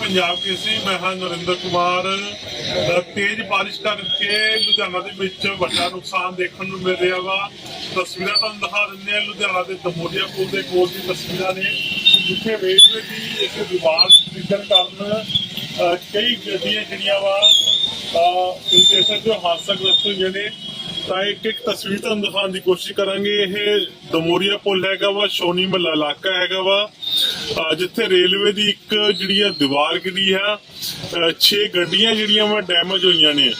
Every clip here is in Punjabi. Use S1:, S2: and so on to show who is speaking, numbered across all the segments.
S1: ਪੰਜਾਬ ਕੇਸਰੀ, ਮੈਂ ਹਾਂ ਨਰਿੰਦਰ ਕੁਮਾਰ। ਤੇਜ਼ ਬਾਰਿਸ਼ ਕਰਕੇ ਲੁਧਿਆਣਾ ਦੇ ਵਿੱਚ ਵੱਡਾ ਨੁਕਸਾਨ ਦੇਖਣ ਨੂੰ ਮਿਲ ਰਿਹਾ ਵਾ। ਤਸਵੀਰਾਂ ਤੁਹਾਨੂੰ ਦਿਖਾ ਦਿੰਦੇ ਹਾਂ। ਲੁਧਿਆਣਾ ਦੇ ਦਮੋਰੀਆ ਪੁਲ ਦੇ ਕੋਲ ਦੀ ਤਸਵੀਰਾਂ ਨੇ, ਜਿੱਥੇ ਰੇਲਵੇ ਦੀ ਇੱਕ ਦੀਵਾਰ ਡਿੱਗਣ ਕਾਰਨ ਕਈ ਗੱਡੀਆਂ ਜਿਹੜੀਆਂ ਵਾ ਇਹ ਸਕਦੇ ਹੋ ਹਾਦਸਾਗ੍ਰਸਤ ਹੋਈਆਂ ਨੇ। ਤਾਂ ਇੱਕ ਇੱਕ ਤਸਵੀਰ ਤੁਹਾਨੂੰ ਦਿਖਾਉਣ ਦੀ ਕੋਸ਼ਿਸ਼ ਕਰਾਂਗੇ। ਇਹ ਦਮੋਰੀਆ ਪੁਲ ਹੈਗਾ ਵਾ, ਸ਼ੋਨੀ ਮਹੱਲਾ ਇਲਾਕਾ ਹੈਗਾ ਵਾ। ਜਿੱਥੇ ਰੇਲਵੇ ਦੀ ਇੱਕ ਜਿਹੜੀ ਆ ਦੀਵਾਰ ਗਿਰੀ ਆ 6 ਗੱਡੀਆਂ ਜਿਹੜੀਆਂ ਵਾ ਡੈਮੇਜ ਹੋਈਆਂ ਨੇ।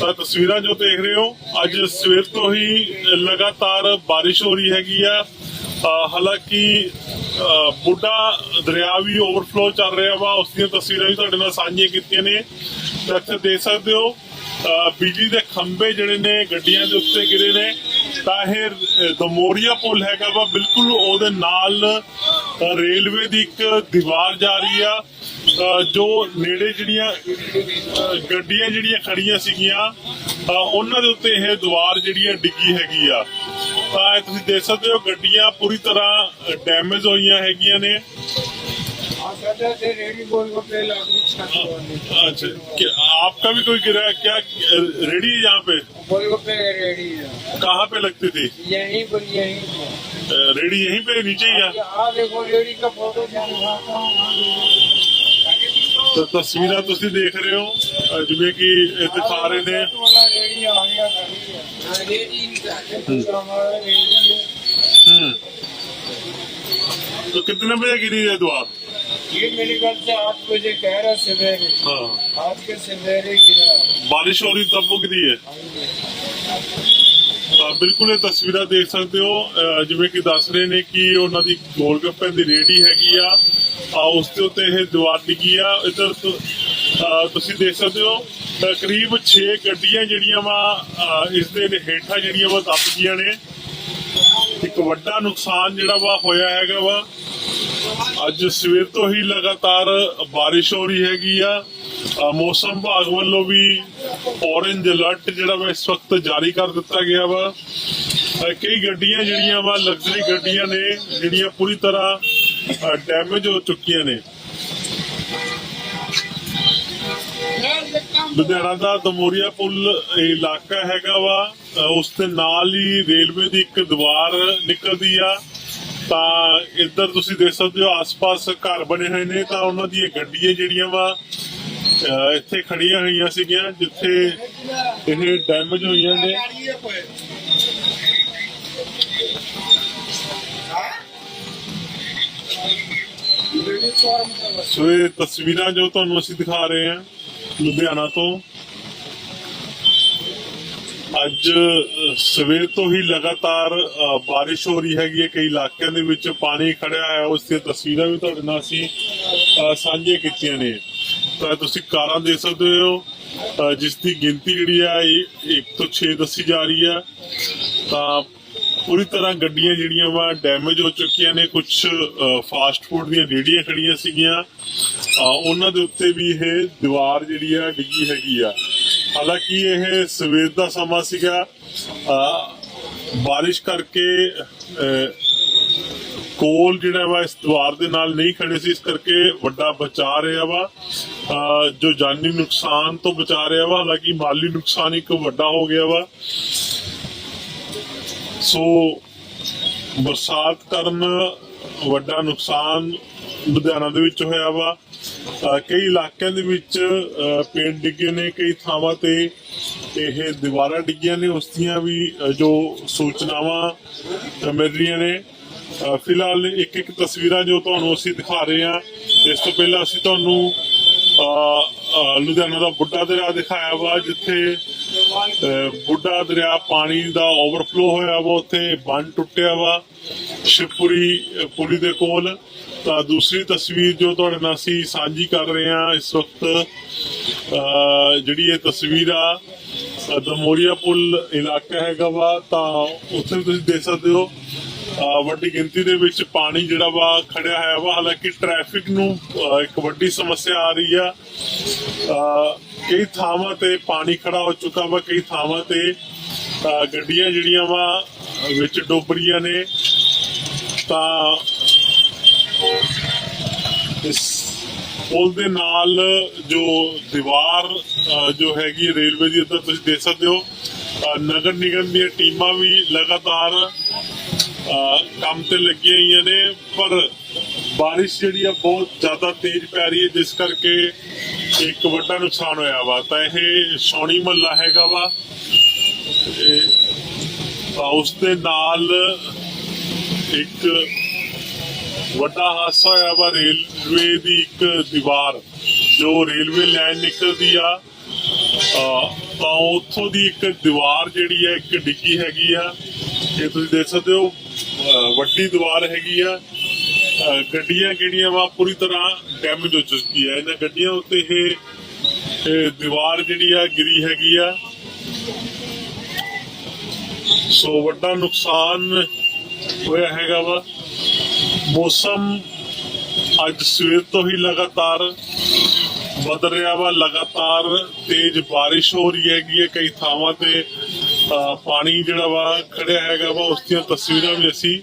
S1: ਤਾਂ ਤਸਵੀਰਾਂ ਜੋ ਦੇਖ ਰਹੇ ਹੋ, ਅੱਜ ਸਵੇਰ ਤੋਂ ਹੀ ਲਗਾਤਾਰ ਬਾਰਿਸ਼ ਹੋ ਰਹੀ ਹੈਗੀ ਆ। ਹਾਲਾਂਕਿ ਅਹ ਬੁੱਢਾ ਦਰਿਆ ਵੀ ਓਵਰਫਲੋ ਚੱਲ ਰਿਹਾ ਵਾ, ਉਸ ਦੀਆਂ ਤਸਵੀਰਾਂ ਵੀ ਤੁਹਾਡੇ ਨਾਲ ਸਾਂਝੀਆਂ ਕੀਤੀਆਂ ਨੇ। ਤਾਂ ਇੱਥੇ ਦੇਖ ਸਕਦੇ ਹੋ ਬਿਜਲੀ ਦੇ ਖੰਭੇ ਜਿਹੜੇ ਨੇ, ਗੱਡੀਆਂ ਦੇ ਉੱਤੇ ਗਿਰੇ ਨੇ। ਤਾਂ ਇਹ ਦਮੋਰੀਆ ਪੁਲ ਹੈਗਾ ਵਾ। ਬਿਲਕੁਲ ਉਹਦੇ ਨਾਲ ਰੇਲਵੇ ਦੀ ਇੱਕ ਦੀਵਾਰ ਜਾ ਰਹੀ ਆ। ਜੋ ਨੇੜੇ ਜਿਹੜੀਆਂ ਗੱਡੀਆਂ ਜਿਹੜੀਆਂ ਖੜੀਆਂ ਸੀਗੀਆਂ ਉਹਨਾਂ ਦੇ ਉੱਤੇ ਇਹ ਦੀਵਾਰ ਜਿਹੜੀ ਆ ਡਿੱਗੀ ਹੈਗੀ ਆ। ਤਾਂ ਇਹ ਤੁਸੀਂ ਦੇਖ ਸਕਦੇ ਹੋ, ਗੱਡੀਆਂ ਪੂਰੀ ਤਰ੍ਹਾਂ ਡੈਮੇਜ ਹੋਈਆਂ ਹੈਗੀਆਂ ਨੇ। अच्छा आपका भी कोई गिरा क्या रेडी है यहाँ पे?
S2: रेडी है।
S1: कहाँ पे लगती थी?
S2: यहीं पर यहीं
S1: रेडी यहीं पे नीचे ही
S2: देखो रेडी का फ़ोटो तो तस्वीर तुम देख रहे हो? जुमे की इतफा रहे
S1: थे तो कितने बजे गिरी है तो आप
S2: ये मेरे घर से आठ बजे कह रहा सवेरे
S1: हाँ
S2: आज के सवेरे गिरा
S1: ਬਾਰਿਸ਼ ਹੋ ਰਹੀ ਤਬ ਉਹ ਗਿਰੀ ਹੈ ਤਾਂ ਬਿਲਕੁਲ ਇਹ ਤਸਵੀਰਾਂ ਦੇਖ ਸਕਦੇ ਹੋ ਅਹ ਜਿਵੇਂ ਕਿ ਦੱਸ ਰਹੇ ਨੇ ਕਿ ਉਹਨਾਂ ਦੀ ਗੋਲਗੱਪੇ ਦੀ ਰੇੜੀ ਹੈਗੀ ਆ ਆ ਉਸ ਦੇ ਉੱਤੇ ਇਹ ਦੀਵਾਰ ਡਿੱਗੀ ਆ ਇਧਰ ਤੁਸੀਂ ਦੇਖ ਸਕਦੇ ਹੋ ਅਹ ਕਰੀਬ 6 ਗੱਡੀਆਂ ਜਿਹੜੀਆਂ ਵਾ ਅਹ ਇਸ ਦੇ ਹੇਠਾਂ ਜਿਹੜੀਆਂ ਵਾ ਦੱਬ ਗਈਆਂ ਨੇ ਇੱਕ ਵੱਡਾ ਨੁਕਸਾਨ ਜਿਹੜਾ ਵਾ ਹੋਇਆ ਹੈਗਾ ਵਾ ਅੱਜ ਸਵੇਰ ਤੋਂ ਹੀ ਲਗਾਤਾਰ ਬਾਰਿਸ਼ ਹੋ ਰਹੀ ਹੈਗੀ ਆ। ਮੌਸਮ ਵਿਭਾਗ ਵੱਲੋਂ ਵੀ ਔਰੇਂਜ ਅਲਰਟ ਜਿਹੜਾ ਵਾ ਇਸ ਵਕਤ ਜਾਰੀ ਕਰ ਦਿੱਤਾ ਗਿਆ ਵਾ। ਕਈ ਗੱਡੀਆਂ ਜਿਹੜੀਆਂ ਵਾ ਲਗਜ਼ਰੀ ਗੱਡੀਆਂ ਨੇ ਜਿਹੜੀਆਂ ਪੂਰੀ ਤਰ੍ਹਾਂ ਡੈਮੇਜ ਹੋ ਚੁੱਕੀਆਂ ਨੇ। ਲੁਧਿਆਣਾ ਦਾ ਦਮੋਰੀਆ ਪੁਲ ਇਲਾਕਾ ਹੈਗਾ ਵਾ। ਅ, ਉਸ ਦੇ ਨਾਲ ਹੀ ਰੇਲਵੇ ਦੀ ਇੱਕ ਦੀਵਾਰ ਨਿਕਲਦੀ ਆ। ਤਾਂ ਇੱਧਰ ਤੁਸੀਂ ਦੇਖ ਸਕਦੇ ਹੋ ਆਸ-ਪਾਸ ਘਰ ਬਣੇ ਹੋਏ ਨੇ, ਤਾਂ ਉਹਨਾਂ ਦੀਆਂ ਗੱਡੀਆਂ ਜਿਹੜੀਆਂ ਵਾ ਇੱਥੇ ਖੜੀਆਂ ਹੋਈਆਂ ਸੀਗੀਆਂ, ਜਿੱਥੇ ਇਹ ਡੈਮੇਜ ਹੋਈਆਂ ਨੇ। ਸੋ ਇਹ ਤਸਵੀਰਾਂ ਜੋ ਤੁਹਾਨੂੰ ਅਸੀਂ ਦਿਖਾ ਰਹੇ ਹਾਂ, ਲੁਧਿਆਣਾ ਤੋਂ। ਅੱਜ ਸਵੇਰ ਤੋਂ ਹੀ ਲਗਾਤਾਰ ਅ, ਬਾਰਿਸ਼ ਹੋ ਰਹੀ ਹੈਗੀ ਹੈ ਕਈ ਇਲਾਕਿਆਂ ਦੇ ਵਿੱਚ ਪਾਣੀ ਖੜਿਆ ਹੈ ਉਸ ਦੀਆਂ ਤਸਵੀਰਾਂ ਵੀ ਤੁਹਾਡੇ ਨਾਲ ਅਸੀਂ ਅ, ਸਾਂਝੀਆਂ ਕੀਤੀਆਂ ਨੇ। ਤਾਂ ਤੁਸੀਂ ਕਾਰਾਂ ਦੇਖ ਸਕਦੇ ਹੋ ਅ, ਜਿਸ ਦੀ ਗਿਣਤੀ ਜਿਹੜੀ ਆ ਇਹ 1 ਤੋਂ 6 ਦੱਸੀ ਜਾ ਰਹੀ ਆ ਤਾਂ ਪੂਰੀ ਤਰ੍ਹਾਂ ਗੱਡੀਆਂ ਜਿਹੜੀਆਂ ਵਾ ਡੈਮੇਜ ਹੋ ਚੁੱਕੀਆਂ ਨੇ। ਕੁਝ ਫਾਸਟ ਫੂਡ ਦੀਆਂ ਰੇੜੀਆਂ ਖੜੀਆਂ ਸੀਗੀਆਂ। ਉਹਨਾਂ ਦੇ ਉੱਤੇ ਵੀ ਇਹ ਦੀਵਾਰ ਜਿਹੜੀ ਆ ਡਿੱਗੀ ਹੈਗੀ ਆ। ਹਾਲਾਂਕਿ ਇਹ ਸਵੇਰ ਦਾ ਸਮਾਂ ਸੀਗਾ ਬਾਰਿਸ਼ ਕਰਕੇ ਕੋਲ ਜਿਹੜਾ ਵਾ ਇਸ ਦੀਵਾਰ ਦੇ ਨਾਲ ਨਹੀਂ ਖੜੇ ਸੀ, ਇਸ ਕਰਕੇ ਵੱਡਾ ਬਚਾ ਰਿਹਾ ਵਾ। ਅਹ ਜੋ ਜਾਨੀ ਨੁਕਸਾਨ ਤੋਂ ਬਚਾ ਰਿਹਾ ਵਾ, ਹਾਲਾਂਕਿ ਮਾਲੀ ਨੁਕਸਾਨ ਇੱਕ ਵੱਡਾ ਹੋ ਗਿਆ ਵਾ। ਸੋ ਬਰਸਾਤ ਕਾਰਨ ਵੱਡਾ ਨੁਕਸਾਨ ਲੁਧਿਆਣਾ ਦੇ ਵਿੱਚ ਹੋਇਆ ਵਾ। ਕਈ ਇਲਾਕਿਆਂ ਦੇ ਵਿੱਚ ਪੇੜ ਡਿੱਗੇ ਨੇ ਕਈ ਥਾਵਾਂ ਤੇ ਇਹ ਦੀਵਾਰਾਂ ਡਿੱਗੀਆਂ ਨੇ ਉਸ ਦੀਆਂ ਵੀ ਜੋ ਸੂਚਨਾਵਾਂ ਮਿਲ ਰਹੀਆਂ ਨੇ। ਫਿਲਹਾਲ ਇੱਕ ਇੱਕ ਤਸਵੀਰਾਂ ਜੋ ਤੁਹਾਨੂੰ ਅਸੀਂ ਦਿਖਾ ਰਹੇ ਹਾਂ ਇਸ ਤੋਂ ਪਹਿਲਾਂ ਅਸੀਂ ਤੁਹਾਨੂੰ ਲੁਧਿਆਣਾ ਦਾ ਬੁੱਢਾ ਦਰਿਆ ਦਿਖਾਇਆ ਵਾ ਜਿੱਥੇ ਬੁੱਢਾ ਦਰਿਆ ਪਾਣੀ ਦਾ ਓਵਰਫਲੋ ਹੋਇਆ ਵਾ ਉੱਥੇ ਬੰਨ ਟੁੱਟਿਆ ਵਾ ਸ਼ਿਵਪੁਰੀ ਅਹ, ਪੁਲੀ ਦੇ ਕੋਲ। ਤਾਂ ਦੂਸਰੀ ਤਸਵੀਰ ਜੋ ਤੁਹਾਡੇ ਨਾਲ ਅਸੀਂ ਸਾਂਝੀ ਕਰ ਰਹੇ ਹਾਂ ਇਸ ਵਕਤ ਜਿਹੜੀ ਇਹ ਤਸਵੀਰ ਆ ਦਮੋਰੀਆ ਪੁਲ ਇਲਾਕਾ ਹੈਗਾ ਵਾ, ਤਾਂ ਉੱਥੇ ਤੁਸੀਂ ਦੇਖ ਸਕਦੇ ਹੋ ਵੱਡੀ ਗਿਣਤੀ ਦੇ ਵਿੱਚ ਪਾਣੀ ਜਿਹੜਾ ਵਾ ਖੜਿਆ ਹੋਇਆ ਵਾ। ਹਾਲਾਂਕਿ ਟ੍ਰੈਫਿਕ ਨੂੰ ਇੱਕ ਵੱਡੀ ਸਮੱਸਿਆ ਆ ਰਹੀ ਆ। ਕਈ ਥਾਵਾਂ ਤੇ ਪਾਣੀ ਖੜਾ ਹੋ ਚੁੱਕਾ ਵਾ, ਕਈ ਥਾਵਾਂ ਤੇ ਗੱਡੀਆਂ ਜਿਹੜੀਆਂ ਵਾ, ਵਿੱਚ ਡੁੱਬ ਰਹੀਆਂ ਨੇ। ਤਾਂ ਇਸ ਪੁਲ ਦੇ ਨਾਲ ਜੋ ਦੀਵਾਰ ਜੋ ਹੈਗੀ ਰੇਲਵੇ ਦੀ ਉੱਧਰ ਤੁਸੀਂ ਦੇਖ ਸਕਦੇ ਹੋ ਨਗਰ ਨਿਗਮ ਦੀਆਂ ਟੀਮਾਂ ਵੀ ਲਗਾਤਾਰ ਕੰਮ ਤੇ ਲੱਗੀਆਂ ਹੋਈਆਂ ਨੇ ਪਰ ਬਾਰਿਸ਼ ਜਿਹੜੀ ਆ ਬਹੁਤ ਜ਼ਿਆਦਾ ਤੇਜ਼ ਪੈ ਰਹੀ ਹੈ ਜਿਸ ਕਰਕੇ ਇੱਕ ਵੱਡਾ ਨੁਕਸਾਨ ਹੋਇਆ ਵਾ। ਤਾਂ ਇਹ ਸੋਣੀ ਮਹੱਲਾ ਹੈਗਾ ਵਾ। ਇਹ, ਉਸ ਦੇ ਨਾਲ ਇੱਕ ਵੱਡਾ ਹਾਦਸਾ ਹੋਇਆ ਵਾ ਰੇਲਵੇ ਦੀ ਇੱਕ ਦੀਵਾਰ, ਜੋ ਰੇਲਵੇ ਲਾਈਨ ਨਿਕਲਦੀ ਆ। ਤਾਂ ਉੱਥੋਂ ਦੀ ਇੱਕ ਦੀਵਾਰ ਜਿਹੜੀ ਹੈ, ਇੱਕ ਡਿੱਗੀ ਹੈਗੀ ਆ। ਇਹ ਤੁਸੀਂ ਦੇਖ ਸਕਦੇ ਹੋ ਵੱਡੀ ਦੀਵਾਰ ਹੈਗੀ ਆ। ਗੱਡੀਆਂ ਕਿਹੜੀਆਂ ਵਾ, ਪੂਰੀ ਤਰ੍ਹਾਂ ਡੈਮੇਜ ਹੋ ਚੁੱਕੀ ਹੈ ਇਹਨਾਂ ਗੱਡੀਆਂ ਉੱਤੇ ਇਹ ਦੀਵਾਰ ਜਿਹੜੀ ਆ, ਗਿਰੀ ਹੈਗੀ ਆ। ਸੋ ਵੱਡਾ ਨੁਕਸਾਨ ਹੋਇਆ ਹੈਗਾ ਵਾ। ਮੌਸਮ ਅੱਜ ਸਵੇਰ ਤੋਂ ਹੀ ਲਗਾਤਾਰ ਬਦਲ ਰਿਹਾ ਵਾ ਲਗਾਤਾਰ ਤੇਜ਼ ਬਾਰਿਸ਼ ਹੋ ਰਹੀ ਹੈਗੀ ਹੈ। ਕਈ ਥਾਵਾਂ ਤੇ ਪਾਣੀ ਜਿਹੜਾ ਵਾ ਖੜਿਆ ਹੈਗਾ ਵਾ ਉਸ ਦੀਆਂ ਤਸਵੀਰਾਂ ਵੀ ਅਸੀਂ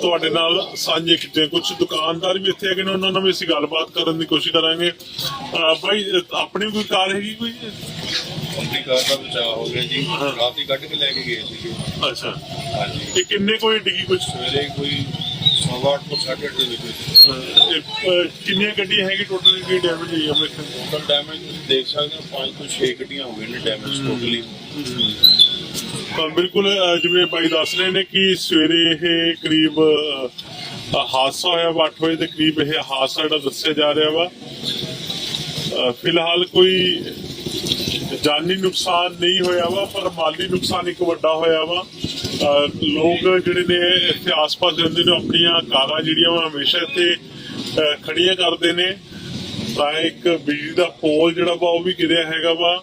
S1: ਤੁਹਾਡੇ ਨਾਲ ਸਾਂਝੇ ਕੀਤੀਆਂ। ਕੁਝ ਦੁਕਾਨਦਾਰ ਵੀ ਇੱਥੇ ਹੈਗੇ ਨੇ ਉਹਨਾਂ ਨਾਲ ਵੀ ਅਸੀਂ ਗੱਲਬਾਤ ਕਰਨ ਦੀ ਕੋਸ਼ਿਸ਼ ਕਰਾਂਗੇ। ਅਹ, ਆਪਣੀ ਕੋਈ ਕਾਰ ਹੈਗੀ ਕੋਈ?
S3: ਆਪਣੀ ਕਾਰ ਦਾ ਬਚਾਅ ਹੋ ਗਿਆ ਜੀ। ਰਾਤ ਹੀ ਕੱਢ ਕੇ ਲੈ ਕੇ ਗਏ ਸੀਗੇ।
S1: ਅੱਛਾ।
S3: ਹਾਂਜੀ।
S1: ਇਹ ਕਿੰਨੇ ਕੋਈ ਡਿੱਗੀ ਕੁਝ
S3: ਸਵੇਰੇ ਕੋਈ ਸਵਾ ਅੱਠ ਤੋਂ ਸਾਢੇ ਅੱਠ ਦੇ ਵਿੱਚ ਵਿੱਚ
S1: ਕਿੰਨੀਆਂ ਗੱਡੀਆਂ ਹੈਗੀ ਟੋਟਲ ਜਿਹੜੀ ਡੈਮੇਜ ਹੋਈ ਆਪਣੇ ਇੱਥੇ?
S3: ਟੋਟਲ ਡੈਮੇਜ ਤੁਸੀਂ ਦੇਖ ਸਕਦੇ ਹੋ ਪੰਜ ਤੋਂ 6 ਗੱਡੀਆਂ ਹੋ ਗਏ ਨੇ ਡੈਮੇਜ ਟੋਟਲੀ
S1: ਤਾਂ ਬਿਲਕੁਲ ਅਹ, ਜਿਵੇਂ ਦੱਸ ਰਹੇ ਨੇ ਕਿ ਸਵੇਰੇ ਇਹ ਕਰੀਬ ਅਹ, ਹਾਦਸਾ ਹੋਇਆ ਵਾ 8 ਵਜੇ ਦੇ ਕਰੀਬ ਇਹ ਹਾਦਸਾ ਜਿਹੜਾ ਦੱਸਿਆ ਜਾ ਰਿਹਾ ਵਾ। ਅਹ, ਫਿਲਹਾਲ ਕੋਈ ਜਾਨੀ ਨੁਕਸਾਨ ਨਹੀਂ ਹੋਇਆ ਵਾ, ਪਰ ਮਾਲੀ ਨੁਕਸਾਨ ਇੱਕ ਵੱਡਾ ਹੋਇਆ ਵਾ। ਲੋਕ ਜਿਹੜੇ ਨੇ ਇੱਥੇ ਆਸ-ਪਾਸ ਰਹਿੰਦੇ ਨੇ ਆਪਣੀਆਂ ਕਾਰਾਂ ਜਿਹੜੀਆਂ ਵਾ, ਹਮੇਸ਼ਾ ਇੱਥੇ ਖੜੀਆਂ ਕਰਦੇ ਨੇ। ਤਾਂ ਇੱਕ ਬਿਜਲੀ ਦਾ ਪੋਲ ਜਿਹੜਾ ਵਾ, ਉਹ ਵੀ ਗਿਰਿਆ ਹੈਗਾ ਵਾ।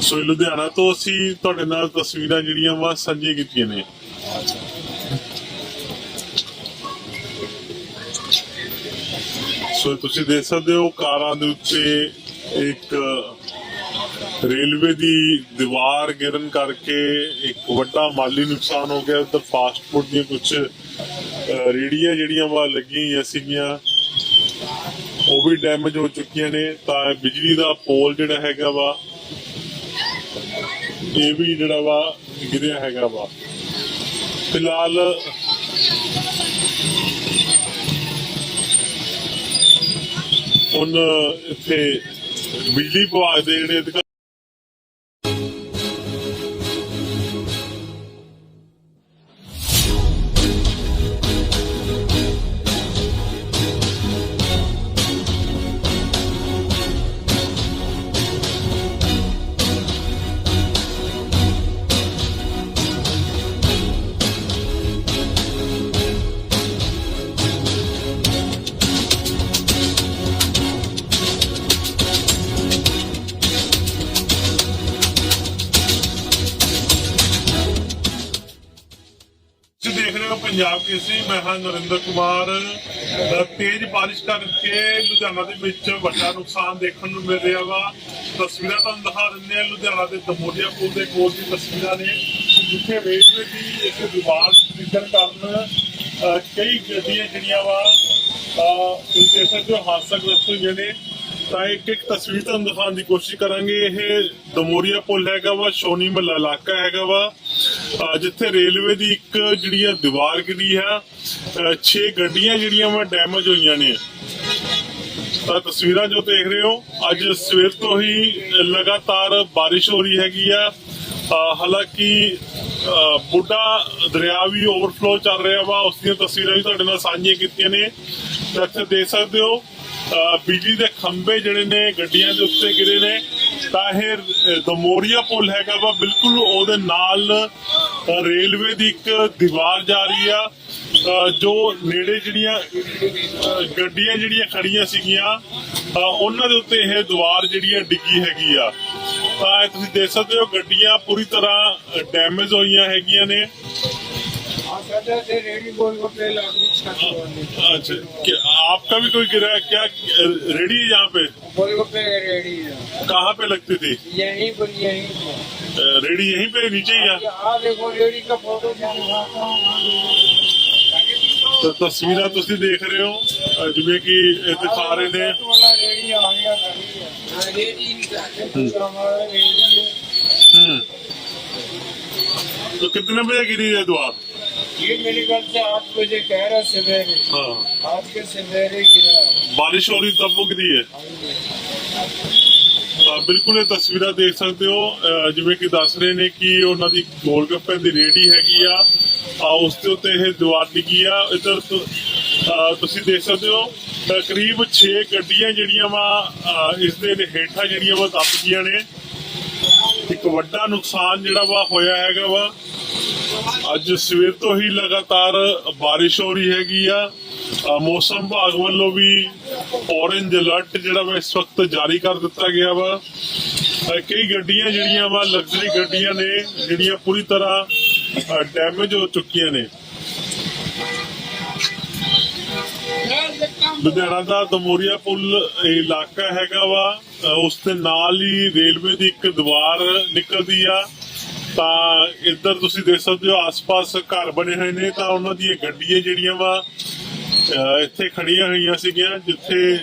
S1: ਸੋ ਲੁਧਿਆਣਾ ਤੋਂ ਅਸੀਂ ਤੁਹਾਡੇ ਨਾਲ ਤਸਵੀਰਾਂ ਜਿਹੜੀਆਂ ਵਾ, ਸਾਂਝੀਆਂ ਕੀਤੀਆਂ ਨੇ। ਸੋ ਤੁਸੀਂ ਦੇਖ ਸਕਦੇ ਹੋ ਕਾਰਾਂ ਦੇ ਉੱਤੇ ਇੱਕ ਰੇਲਵੇ ਦੀ ਦੀਵਾਰ ਗਿਰਨ ਕਰਕੇ ਇੱਕ ਵੱਡਾ ਮਾਲੀ ਨੁਕਸਾਨ ਹੋ ਗਿਆ। ਉਧਰ ਫਾਸਟ ਫੂਡ ਦੀਆਂ ਕੁਝ ਰੇੜੀਆਂ ਜਿਹੜੀਆਂ ਵਾ ਲੱਗੀਆਂ ਹੋਈਆਂ ਸੀਗੀਆਂ, ਉਹ ਵੀ ਡੈਮੇਜ ਹੋ ਚੁੱਕੀਆਂ ਨੇ। ਤਾਂ ਬਿਜਲੀ ਦਾ ਪੋਲ ਜਿਹੜਾ ਹੈਗਾ ਵਾ, ਇਹ ਵੀ ਜਿਹੜਾ ਵਾ ਗਿਰਿਆ ਹੈਗਾ ਵਾ। ਫਿਲਹਾਲ ਹੁਣ ਇੱਥੇ ਬਿਜਲੀ ਵਿਭਾਗ ਦੇ ਜਿਹੜੇ ਹੋ ਪੰਜਾਬ ਕੇਸਰੀ, ਮੈਂ ਹਾਂ ਨਰਿੰਦਰ ਕੁਮਾਰ। ਤੇਜ਼ ਬਾਰਿਸ਼ ਕਰਕੇ ਲੁਧਿਆਣਾ ਦੇ ਵਿੱਚ ਵੱਡਾ ਨੁਕਸਾਨ ਦੇਖਣ ਨੂੰ ਮਿਲ ਰਿਹਾ ਵਾ। ਤਸਵੀਰਾਂ ਤੁਹਾਨੂੰ ਦਿਖਾ ਦਿੰਦੇ ਆ ਲੁਧਿਆਣਾ ਦੇ ਦਮੋਲੀਆ ਪੁਲ ਦੇ ਕੋਲ ਦੀ ਤਸਵੀਰਾਂ ਨੇ, ਜਿੱਥੇ ਰੇਲਵੇ ਦੀ ਇੱਕ ਦੀਵਾਰ ਡਿੱਗਣ ਕਾਰਨ ਕਈ ਗੱਡੀਆਂ ਜਿਹੜੀਆਂ ਵਾ ਅਹ ਤੁਸੀਂ ਦੇਖ ਸਕਦੇ ਹੋ ਹਾਦਸਾਗ੍ਰਸਤ ਹੋਈਆਂ ਨੇ। ਤਾਂ ਇੱਕ ਇੱਕ ਤਸਵੀਰ ਤੁਹਾਨੂੰ ਦਿਖਾਉਣ ਦੀ ਕੋਸ਼ਿਸ਼ ਕਰਾਂਗੇ। ਇਹ ਦਮੋਰੀਆ ਪੁਲ ਹੈਗਾ ਵਾ, ਸ਼ੋਨੀ ਮਹੱਲਾ ਇਲਾਕਾ ਹੈਗਾ ਵਾ। ਜਿੱਥੇ ਰੇਲਵੇ ਦੀ ਇੱਕ ਜਿਹੜੀ ਆ ਦੀਵਾਰ ਗਿਰੀ ਆ 6 ਗੱਡੀਆਂ ਜਿਹੜੀਆਂ ਵਾ ਡੈਮੇਜ ਹੋਈਆਂ ਨੇ। ਤਾਂ ਤਸਵੀਰਾਂ ਜੋ ਦੇਖ ਰਹੇ ਹੋ, ਅੱਜ ਸਵੇਰ ਤੋਂ ਹੀ ਲਗਾਤਾਰ ਬਾਰਿਸ਼ ਹੋ ਰਹੀ ਹੈਗੀ ਆ। ਹਾਲਾਂਕਿ, ਅਹ ਬੁੱਢਾ ਦਰਿਆ ਵੀ ਓਵਰਫਲੋ ਚੱਲ ਰਿਹਾ ਵਾ, ਉਸ ਦੀਆਂ ਤਸਵੀਰਾਂ ਵੀ ਤੁਹਾਡੇ ਨਾਲ ਸਾਂਝੀਆਂ ਕੀਤੀਆਂ ਨੇ। ਤਾਂ ਇੱਥੇ ਦੇਖ ਸਕਦੇ ਹੋ ਬਿਜਲੀ ਦੇ ਖੰਭੇ ਜਿਹੜੇ ਨੇ, ਗੱਡੀਆਂ ਦੇ ਉੱਤੇ ਗਿਰੇ ਨੇ, ਤਾਂ ਇਹ ਦਮੋਰੀਆ ਪੁਲ ਹੈਗਾ ਵਾ, ਬਿਲਕੁਲ ਉਹਦੇ ਨਾਲ ਰੇਲਵੇ ਦੀ ਇੱਕ ਦੀਵਾਰ ਜਾ ਰਹੀ ਆ ਜੋ ਨੇੜੇ ਜਿਹੜੀਆਂ ਗੱਡੀਆਂ ਜਿਹੜੀਆਂ ਖੜੀਆਂ ਸੀਗੀਆਂ ਉਹਨਾਂ ਦੇ ਉੱਤੇ ਇਹ ਦੀਵਾਰ ਜਿਹੜੀ ਆ ਡਿੱਗੀ ਹੈਗੀ ਆ। ਤਾਂ ਇਹ ਤੁਸੀਂ ਦੇਖ ਸਕਦੇ ਹੋ, ਗੱਡੀਆਂ ਪੂਰੀ ਤਰ੍ਹਾਂ ਡੈਮੇਜ ਹੋਈਆਂ ਹੈਗੀਆਂ ਨੇ। अच्छा आपका भी कोई गिरा क्या रेडी है यहाँ पे?
S2: रेडी है।
S1: कहाँ पे लगती थी?
S2: यहीं पर यहीं
S1: रेडी यहीं पे नीचे ही
S2: देखो रेडी का फ़ोटो तो तस्वीर तुम देख रहे हो? जिमें की इतफा रहे थे। हम्म।
S1: हम्म। तो कितने बजे गिरी है दुआ?
S2: ये मेरे घर से आठ बजे कह रहा सवेरे
S1: हाँ
S2: आज के सवेरे गिरा
S1: ਬਾਰਿਸ਼ ਹੋ ਰਹੀ ਤਬ ਉਹ गिरी है ਤਾਂ ਬਿਲਕੁਲ ਇਹ ਤਸਵੀਰਾਂ ਦੇਖ ਸਕਦੇ ਹੋ ਅਹ ਜਿਵੇਂ ਕਿ ਦੱਸ ਰਹੇ ਨੇ ਕਿ ਉਹਨਾਂ ਦੀ ਗੋਲਗੱਪੇ ਦੀ ਰੇੜੀ ਹੈਗੀ ਆ ਆ ਉਸ ਦੇ ਉੱਤੇ ਇਹ ਦੀਵਾਰ ਡਿੱਗੀ ਆ ਇਧਰ ਤੁਸੀਂ ਦੇਖ ਸਕਦੇ ਹੋ ਤਕਰੀਬ 6 ਗੱਡੀਆਂ ਜਿਹੜੀਆਂ ਵਾ ਅਹ ਇਸ ਦੇ ਹੇਠਾਂ ਜਿਹੜੀਆਂ ਵਾ ਦੱਬ ਗਈਆਂ ਨੇ ਇੱਕ ਵੱਡਾ ਨੁਕਸਾਨ ਜਿਹੜਾ ਵਾ ਹੋਇਆ ਹੈਗਾ ਵਾ ਅੱਜ ਸਵੇਰ ਤੋਂ ਹੀ ਲਗਾਤਾਰ ਬਾਰਿਸ਼ ਹੋ ਰਹੀ ਹੈਗੀ ਆ। ਮੌਸਮ ਵਿਭਾਗ ਵੱਲੋਂ ਵੀ ਔਰੇਂਜ ਅਲਰਟ ਜਿਹੜਾ ਵਾ ਇਸ ਵਕਤ ਜਾਰੀ ਕਰ ਦਿੱਤਾ ਗਿਆ ਵਾ। ਕਈ ਗੱਡੀਆਂ ਜਿਹੜੀਆਂ ਵਾ ਲਗਜ਼ਰੀ ਗੱਡੀਆਂ ਨੇ ਜਿਹੜੀਆਂ ਪੂਰੀ ਤਰ੍ਹਾਂ ਡੈਮੇਜ ਹੋ ਚੁੱਕੀਆਂ ਨੇ। ਲੁਧਿਆਣਾ ਦਾ ਦਮੋਰੀਆ ਪੁਲ ਇਲਾਕਾ ਹੈਗਾ ਵਾ। ਅ, ਉਸ ਦੇ ਨਾਲ ਹੀ ਰੇਲਵੇ ਦੀ ਇੱਕ ਦੀਵਾਰ ਨਿਕਲਦੀ ਆ। ਤਾਂ ਇੱਧਰ ਤੁਸੀਂ ਦੇਖ ਸਕਦੇ ਹੋ ਆਸ-ਪਾਸ ਘਰ ਬਣੇ ਹੋਏ ਨੇ, ਤਾਂ ਉਹਨਾਂ ਦੀਆਂ ਗੱਡੀਆਂ ਜਿਹੜੀਆਂ ਵਾ ਇੱਥੇ ਖੜੀਆਂ ਹੋਈਆਂ ਸੀਗੀਆਂ, ਜਿੱਥੇ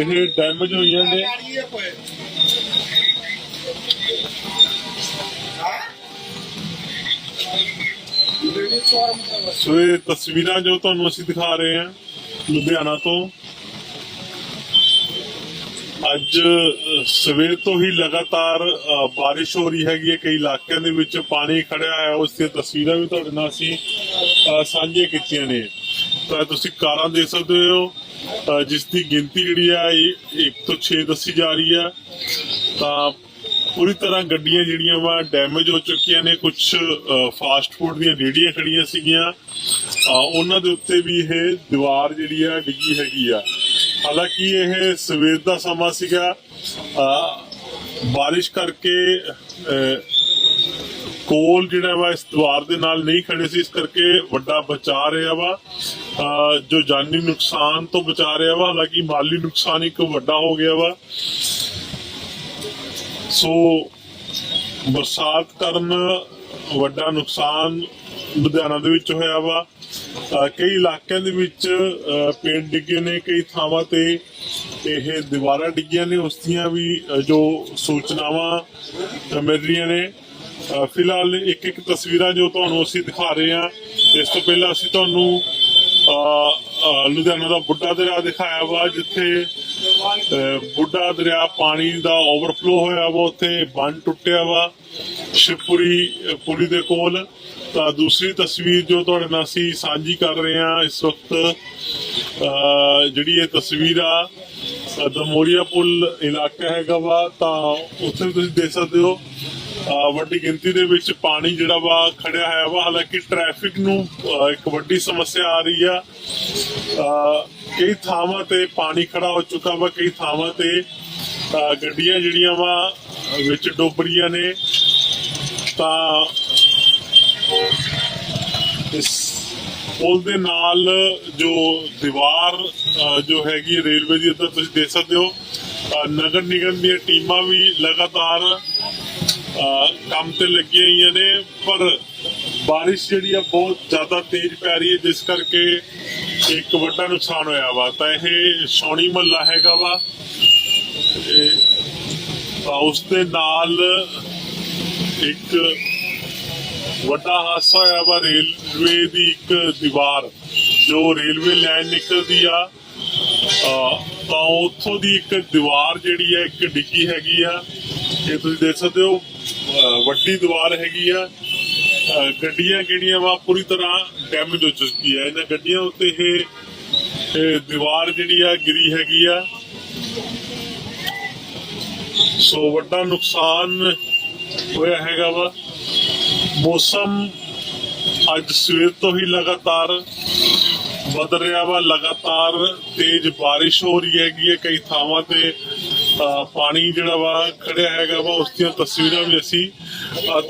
S1: ਇਹ ਡੈਮੇਜ ਹੋਈਆਂ ਨੇ। ਸੋ ਇਹ ਤਸਵੀਰਾਂ ਜੋ ਤੁਹਾਨੂੰ ਅਸੀਂ ਦਿਖਾ ਰਹੇ ਹਾਂ, ਲੁਧਿਆਣਾ ਤੋਂ। ਅੱਜ ਸਵੇਰ ਤੋਂ ਹੀ ਲਗਾਤਾਰ ਅ, ਬਾਰਿਸ਼ ਹੋ ਰਹੀ ਹੈਗੀ ਹੈ। ਕਈ ਇਲਾਕਿਆਂ ਦੇ ਵਿੱਚ ਪਾਣੀ ਖੜਿਆ ਹੈ। ਉਸ ਦੀਆਂ ਤਸਵੀਰਾਂ ਵੀ ਤੁਹਾਡੇ ਨਾਲ ਅਸੀਂ ਸਾਂਝੀਆਂ ਕੀਤੀਆਂ ਨੇ। ਤਾਂ ਤੁਸੀਂ ਕਾਰਾਂ ਦੇਖ ਸਕਦੇ ਹੋ। ਅ, ਜਿਸ ਦੀ ਗਿਣਤੀ ਜਿਹੜੀ ਆ 1 ਤੋਂ 6 ਦੱਸੀ ਜਾ ਰਹੀ ਆ ਤਾਂ ਪੂਰੀ ਤਰ੍ਹਾਂ ਗੱਡੀਆਂ ਜਿਹੜੀਆਂ ਵਾ ਡੈਮੇਜ ਹੋ ਚੁੱਕੀਆਂ ਨੇ। ਕੁਝ ਫਾਸਟ ਫੂਡ ਦੀਆਂ ਰੇੜੀਆਂ ਖੜੀਆਂ ਸੀਗੀਆਂ। ਉਹਨਾਂ ਦੇ ਉੱਤੇ ਵੀ ਇਹ ਦੀਵਾਰ ਜਿਹੜੀ ਆ ਡਿੱਗੀ ਹੈਗੀ ਆ। ਹਾਲਾਂਕਿ ਇਹ ਸਵੇਰ ਦਾ ਸਮਾਂ ਸੀਗਾ ਬਾਰਿਸ਼ ਕਰਕੇ ਕੋਲ ਜਿਹੜਾ ਵਾ ਇਸ ਦੀਵਾਰ ਦੇ ਨਾਲ ਨਹੀਂ ਖੜੇ ਸੀ, ਇਸ ਕਰਕੇ ਵੱਡਾ ਬਚਾ ਰਿਹਾ ਵਾ। ਅਹ ਜੋ ਜਾਨੀ ਨੁਕਸਾਨ ਤੋਂ ਬਚਾ ਰਿਹਾ ਵਾ, ਹਾਲਾਂਕਿ ਮਾਲੀ ਨੁਕਸਾਨ ਇੱਕ ਵੱਡਾ ਹੋ ਗਿਆ ਵਾ। ਸੋ ਬਰਸਾਤ ਕਾਰਨ ਵੱਡਾ ਨੁਕਸਾਨ ਲੁਧਿਆਣਾ ਦੇ ਵਿੱਚ ਹੋਇਆ ਵਾ। ਕਈ ਇਲਾਕਿਆਂ ਦੇ ਵਿੱਚ ਅਹ ਪੇੜ ਡਿੱਗੇ ਨੇ ਕਈ ਥਾਵਾਂ ਤੇ ਇਹ ਦੀਵਾਰਾਂ ਡਿੱਗੀਆਂ ਨੇ ਉਸ ਦੀਆਂ ਵੀ ਜੋ ਸੂਚਨਾਵਾਂ ਮਿਲ ਰਹੀਆਂ ਨੇ। ਫਿਲਹਾਲ ਇੱਕ ਇੱਕ ਤਸਵੀਰਾਂ ਜੋ ਤੁਹਾਨੂੰ ਅਸੀਂ ਦਿਖਾ ਰਹੇ ਹਾਂ ਇਸ ਤੋਂ ਪਹਿਲਾਂ ਅਸੀਂ ਤੁਹਾਨੂੰ ਲੁਧਿਆਣਾ ਦਾ ਬੁੱਢਾ ਦਰਿਆ ਦਿਖਾਇਆ ਵਾ ਜਿੱਥੇ ਬੁੱਢਾ ਦਰਿਆ ਪਾਣੀ ਦਾ ਓਵਰਫਲੋ ਹੋਇਆ ਵਾ ਉੱਥੇ ਬੰਨ ਟੁੱਟਿਆ ਵਾ ਸ਼ਿਵਪੁਰੀ ਅਹ, ਪੁਲੀ ਦੇ ਕੋਲ। ਤਾਂ ਦੂਸਰੀ ਤਸਵੀਰ ਜੋ ਤੁਹਾਡੇ ਨਾਲ ਅਸੀਂ ਸਾਂਝੀ ਕਰ ਰਹੇ ਹਾਂ ਇਸ ਵਕਤ ਜਿਹੜੀ ਇਹ ਤਸਵੀਰ ਆ ਦਮੋਰੀਆ ਪੁਲ ਇਲਾਕਾ ਹੈਗਾ ਵਾ, ਤਾਂ ਉੱਥੇ ਤੁਸੀਂ ਦੇਖ ਸਕਦੇ ਹੋ ਵੱਡੀ ਗਿਣਤੀ ਦੇ ਵਿੱਚ ਪਾਣੀ ਜਿਹੜਾ ਵਾ ਖੜਿਆ ਹੋਇਆ ਵਾ। ਹਾਲਾਂਕਿ ਟ੍ਰੈਫਿਕ ਨੂੰ ਇੱਕ ਵੱਡੀ ਸਮੱਸਿਆ ਆ ਰਹੀ ਆ। ਕਈ ਥਾਵਾਂ ਤੇ ਪਾਣੀ ਖੜਾ ਹੋ ਚੁੱਕਾ ਵਾ, ਕਈ ਥਾਵਾਂ ਤੇ ਗੱਡੀਆਂ ਜਿਹੜੀਆਂ ਵਾ, ਵਿੱਚ ਡੁੱਬ ਰਹੀਆਂ ਨੇ। ਤਾਂ ਇਸ ਪੁਲ ਦੇ ਨਾਲ ਜੋ ਦੀਵਾਰ ਜੋ ਹੈਗੀ ਰੇਲਵੇ ਦੀ, ਉੱਧਰ ਤੁਸੀਂ ਦੇਖ ਸਕਦੇ ਹੋ ਨਗਰ ਨਿਗਮ ਦੀਆਂ ਟੀਮਾਂ ਵੀ ਲਗਾਤਾਰ ਕੰਮ ਤੇ ਲੱਗੀਆਂ ਹੋਈਆਂ ਨੇ, ਪਰ ਬਾਰਿਸ਼ ਜਿਹੜੀ ਆ ਬਹੁਤ ਜ਼ਿਆਦਾ ਤੇਜ਼ ਪੈ ਰਹੀ ਹੈ, ਜਿਸ ਕਰਕੇ ਇੱਕ ਵੱਡਾ ਨੁਕਸਾਨ ਹੋਇਆ ਵਾ। ਤਾਂ ਇਹ ਸੋਣੀ ਮਹੱਲਾ ਹੈਗਾ ਵਾ। ਇਹ ਉਸ ਦੇ ਨਾਲ ਇੱਕ ਵੱਡਾ ਹਾਦਸਾ ਹੋਇਆ ਵਾ, ਰੇਲਵੇ ਦੀ ਇੱਕ ਦੀਵਾਰ, ਜੋ ਰੇਲਵੇ ਲਾਈਨ ਨਿਕਲਦੀ ਆ ਤਾਂ ਉੱਥੋਂ ਦੀ ਇੱਕ ਦੀਵਾਰ ਜਿਹੜੀ ਹੈ, ਇੱਕ ਡਿੱਗੀ ਹੈਗੀ ਆ। ਇਹ ਤੁਸੀਂ ਦੇਖ ਸਕਦੇ ਹੋ ਵੱਡੀ ਦੀਵਾਰ ਹੈਗੀ ਆ। ਗੱਡੀਆਂ ਜਿਹੜੀਆਂ ਵਾ, ਪੂਰੀ ਤਰ੍ਹਾਂ ਡੈਮੇਜ ਹੋ ਚੁੱਕੀ ਹੈ ਇਹਨਾਂ ਗੱਡੀਆਂ ਉੱਤੇ ਇਹ ਦੀਵਾਰ ਜਿਹੜੀ ਆ, ਗਿਰੀ ਹੈਗੀ ਆ। ਸੋ ਵੱਡਾ ਨੁਕਸਾਨ ਹੋਇਆ ਹੈਗਾ ਵਾ। ਮੌਸਮ ਅੱਜ ਸਵੇਰ ਤੋਂ ਹੀ ਲਗਾਤਾਰ ਬਦਲ ਰਿਹਾ ਵਾ ਲਗਾਤਾਰ ਤੇਜ਼ ਬਾਰਿਸ਼ ਹੋ ਰਹੀ ਹੈਗੀ ਹੈ। ਕਈ ਥਾਵਾਂ ਤੇ ਪਾਣੀ ਜਿਹੜਾ ਵਾ ਖੜਿਆ ਹੈਗਾ ਵਾ ਉਸ ਦੀਆਂ ਤਸਵੀਰਾਂ ਵੀ ਅਸੀਂ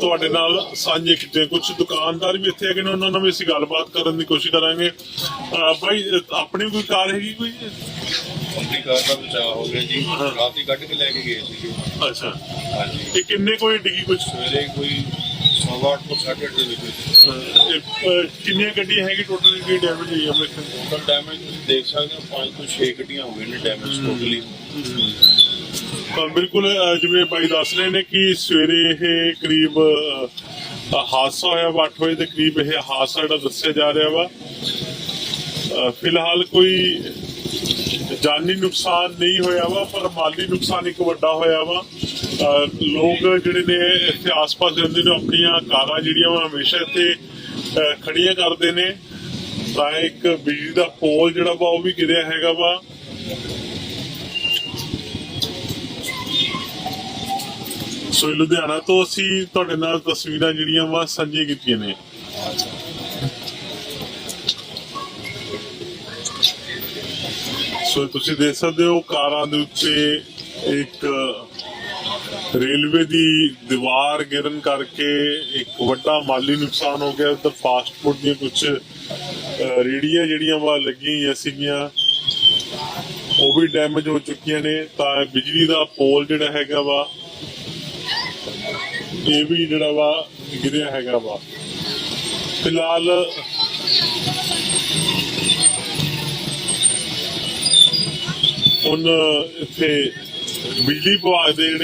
S1: ਤੁਹਾਡੇ ਨਾਲ ਸਾਂਝੇ ਕੀਤੀਆਂ। ਕੁਝ ਦੁਕਾਨਦਾਰ ਵੀ ਇੱਥੇ ਹੈਗੇ ਨੇ ਉਹਨਾਂ ਨਾਲ ਵੀ ਅਸੀਂ ਗੱਲਬਾਤ ਕਰਨ ਦੀ ਕੋਸ਼ਿਸ਼ ਕਰਾਂਗੇ। ਅਹ, ਆਪਣੀ ਕੋਈ ਕਾਰ ਹੈਗੀ ਕੋਈ?
S3: ਆਪਣੀ ਕਾਰ ਦਾ ਬਚਾਅ ਹੋ ਗਿਆ ਜੀ। ਰਾਤੀ ਕੱਢ ਕੇ ਲੈ ਕੇ ਗਏ ਸੀਗੇ।
S1: ਅੱਛਾ।
S3: ਹਾਂਜੀ।
S1: ਇਹ ਕਿੰਨੇ ਕੋਈ ਡਿੱਗੀ ਕੁਝ
S3: ਸਵੇਰੇ ਕੋਈ ਸਵਾ ਅੱਠ ਤੋਂ ਸਾਢੇ ਅੱਠ ਦੇ ਵਿੱਚ ਵਿੱਚ
S1: ਅਹ, ਇਹ, ਅਹ, ਕਿੰਨੀਆਂ ਗੱਡੀਆਂ ਹੈਗੀ ਟੋਟਲ ਜਿਹੜੀ ਡੈਮੇਜ ਹੋਈ ਹੈ ਮੇਰੇ ਖਿਆਲ
S3: ਟੋਟਲ ਡੈਮੇਜ ਤੁਸੀਂ ਦੇਖ ਸਕਦੇ ਹੋ 5 ਤੋਂ 6 ਗੱਡੀਆਂ ਹੋ ਗਏ ਨੇ ਡੈਮੇਜ ਟੋਟਲੀ
S1: ਤਾਂ ਬਿਲਕੁਲ ਅਹ, ਜਿਵੇਂ ਦੱਸ ਰਹੇ ਨੇ ਕਿ ਸਵੇਰੇ ਇਹ ਕਰੀਬ ਅਹ, ਹਾਦਸਾ ਹੋਇਆ ਵਾ 8 ਵਜੇ ਦੇ ਕਰੀਬ ਇਹ ਹਾਦਸਾ ਜਿਹੜਾ ਦੱਸਿਆ ਜਾ ਰਿਹਾ ਵਾ। ਅਹ, ਫਿਲਹਾਲ ਕੋਈ ਜਾਨੀ ਨੁਕਸਾਨ ਨਹੀਂ ਹੋਇਆ ਵਾ, ਪਰ ਮਾਲੀ ਨੁਕਸਾਨ ਇੱਕ ਵੱਡਾ ਹੋਇਆ ਵਾ। ਲੋਕ ਜਿਹੜੇ ਨੇ ਇੱਥੇ ਆਸ-ਪਾਸ ਰਹਿੰਦੇ ਨੇ ਆਪਣੀਆਂ ਕਾਰਾਂ ਜਿਹੜੀਆਂ ਵਾ, ਹਮੇਸ਼ਾ ਇੱਥੇ ਖੜੀਆਂ ਕਰਦੇ ਨੇ। ਤਾਂ ਇੱਕ ਬਿਜਲੀ ਦਾ ਪੋਲ ਜਿਹੜਾ ਵਾ, ਉਹ ਵੀ ਗਿਰਿਆ ਹੈਗਾ ਵਾ। ਸੋ ਲੁਧਿਆਣਾ ਤੋਂ ਅਸੀਂ ਤੁਹਾਡੇ ਨਾਲ ਤਸਵੀਰਾਂ ਜਿਹੜੀਆਂ ਵਾ, ਸਾਂਝੀਆਂ ਕੀਤੀਆਂ ਨੇ। ਸੋ ਤੁਸੀਂ ਦੇਖ ਸਕਦੇ ਹੋ ਕਾਰਾਂ ਦੇ ਉੱਤੇ ਇੱਕ ਰੇਲਵੇ ਦੀ ਦੀਵਾਰ ਗਿਰਨ ਕਰਕੇ ਇੱਕ ਵੱਡਾ ਮਾਲੀ ਨੁਕਸਾਨ ਹੋ ਗਿਆ। ਉਧਰ ਫਾਸਟ ਫੂਡ ਦੀਆਂ ਕੁਝ ਰੇੜੀਆਂ ਜਿਹੜੀਆਂ ਵਾ ਲੱਗੀਆਂ ਹੋਈਆਂ ਸੀਗੀਆਂ, ਉਹ ਵੀ ਡੈਮੇਜ ਹੋ ਚੁੱਕੀਆਂ ਨੇ। ਤਾਂ ਬਿਜਲੀ ਦਾ ਪੋਲ ਜਿਹੜਾ ਹੈਗਾ ਵਾ, ਇਹ ਵੀ ਜਿਹੜਾ ਵਾ ਗਿਰਿਆ ਹੈਗਾ ਵਾ। ਫਿਲਹਾਲ ਹੁਣ ਇੱਥੇ ਬਿਜਲੀ ਵਿਭਾਗ ਦੇ ਜਿਹੜੇ